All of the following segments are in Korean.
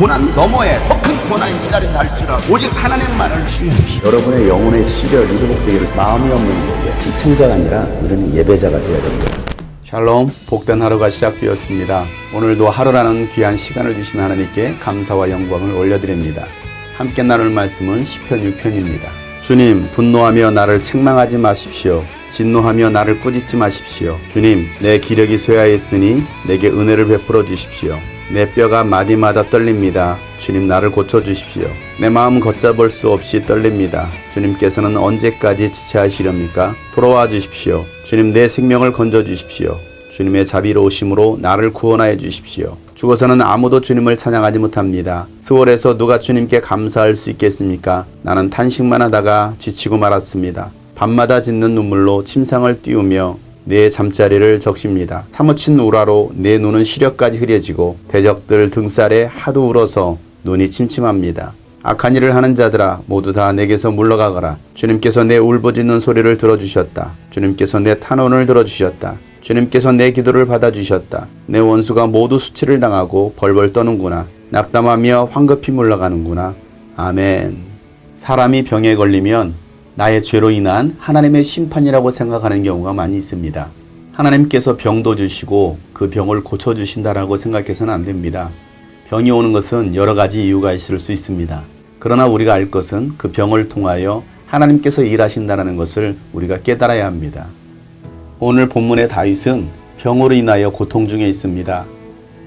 고난 너머에 더 큰 고난이 기다린다 할지라 오직 하나님만을 신뢰합시다. 여러분의 영혼의 시력이 회복되기를 마음이 없는 자에게 시청자가 아니라 우리는 예배자가 되어야 됩니다. 샬롬 복된 하루가 시작되었습니다. 오늘도 하루라는 귀한 시간을 주신 하나님께 감사와 영광을 올려드립니다. 함께 나눌 말씀은 시편 6편입니다. 주님 분노하며 나를 책망하지 마십시오. 진노하며 나를 꾸짖지 마십시오. 주님 내 기력이 쇠하였으니 내게 은혜를 베풀어 주십시오. 내 뼈가 마디마다 떨립니다. 주님 나를 고쳐 주십시오. 내 마음 걷잡을 수 없이 떨립니다. 주님께서는 언제까지 지체하시렵니까? 돌아와 주십시오. 주님 내 생명을 건져 주십시오. 주님의 자비로우심으로 나를 구원하여 주십시오. 죽어서는 아무도 주님을 찬양하지 못합니다. 수월에서 누가 주님께 감사할 수 있겠습니까? 나는 탄식만 하다가 지치고 말았습니다. 밤마다 짓는 눈물로 침상을 띄우며 내 잠자리를 적십니다. 사무친 우라로 내 눈은 시력까지 흐려지고 대적들 등살에 하도 울어서 눈이 침침합니다. 악한 일을 하는 자들아 모두 다 내게서 물러가거라. 주님께서 내 울부짖는 소리를 들어주셨다. 주님께서 내 탄원을 들어주셨다. 주님께서 내 기도를 받아주셨다. 내 원수가 모두 수치를 당하고 벌벌 떠는구나. 낙담하며 황급히 물러가는구나. 아멘. 사람이 병에 걸리면 나의 죄로 인한 하나님의 심판이라고 생각하는 경우가 많이 있습니다. 하나님께서 병도 주시고 그 병을 고쳐주신다라고 생각해서는 안 됩니다. 병이 오는 것은 여러 가지 이유가 있을 수 있습니다. 그러나 우리가 알 것은 그 병을 통하여 하나님께서 일하신다는 것을 우리가 깨달아야 합니다. 오늘 본문의 다윗은 병으로 인하여 고통 중에 있습니다.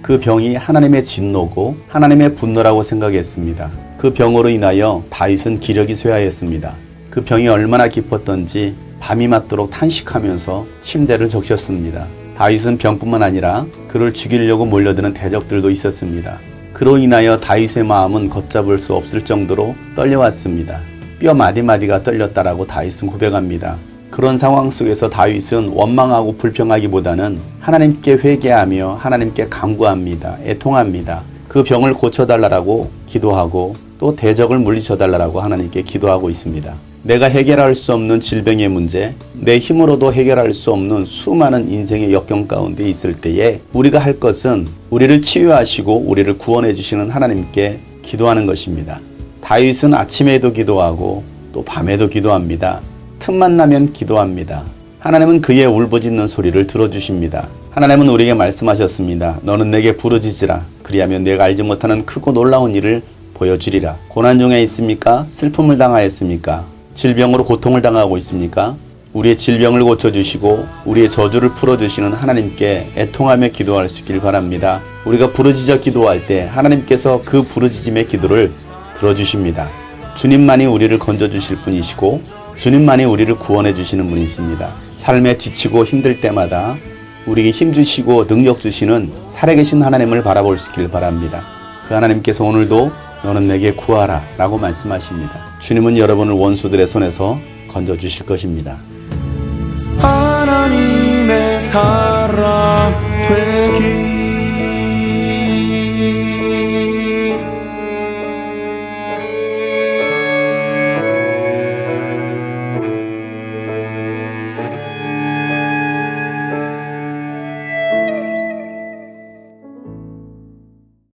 그 병이 하나님의 진노고 하나님의 분노라고 생각했습니다. 그 병으로 인하여 다윗은 기력이 쇠하였습니다. 그 병이 얼마나 깊었던지 밤이 맞도록 탄식하면서 침대를 적셨습니다. 다윗은 병뿐만 아니라 그를 죽이려고 몰려드는 대적들도 있었습니다. 그로 인하여 다윗의 마음은 걷잡을 수 없을 정도로 떨려왔습니다. 뼈 마디마디가 떨렸다라고 다윗은 고백합니다. 그런 상황 속에서 다윗은 원망하고 불평하기보다는 하나님께 회개하며 하나님께 간구합니다. 애통합니다. 그 병을 고쳐달라고 기도하고 또 대적을 물리쳐달라고 하나님께 기도하고 있습니다. 내가 해결할 수 없는 질병의 문제, 내 힘으로도 해결할 수 없는 수많은 인생의 역경 가운데 있을 때에 우리가 할 것은 우리를 치유하시고 우리를 구원해 주시는 하나님께 기도하는 것입니다. 다윗은 아침에도 기도하고 또 밤에도 기도합니다. 틈만 나면 기도합니다. 하나님은 그의 울부짖는 소리를 들어주십니다. 하나님은 우리에게 말씀하셨습니다. 너는 내게 부르짖으라. 그리하면 내가 알지 못하는 크고 놀라운 일을 보여주리라. 고난 중에 있습니까? 슬픔을 당하였습니까? 질병으로 고통을 당하고 있습니까? 우리의 질병을 고쳐주시고 우리의 저주를 풀어주시는 하나님께 애통하며 기도할 수 있길 바랍니다. 우리가 부르짖어 기도할 때 하나님께서 그 부르짖음의 기도를 들어주십니다. 주님만이 우리를 건져주실 분이시고 주님만이 우리를 구원해 주시는 분이십니다. 삶에 지치고 힘들 때마다 우리에게 힘 주시고 능력 주시는 살아계신 하나님을 바라볼 수 있길 바랍니다. 그 하나님께서 오늘도 너는 내게 구하라 라고 말씀하십니다. 주님은 여러분을 원수들의 손에서 건져 주실 것입니다. 하나님의 사랑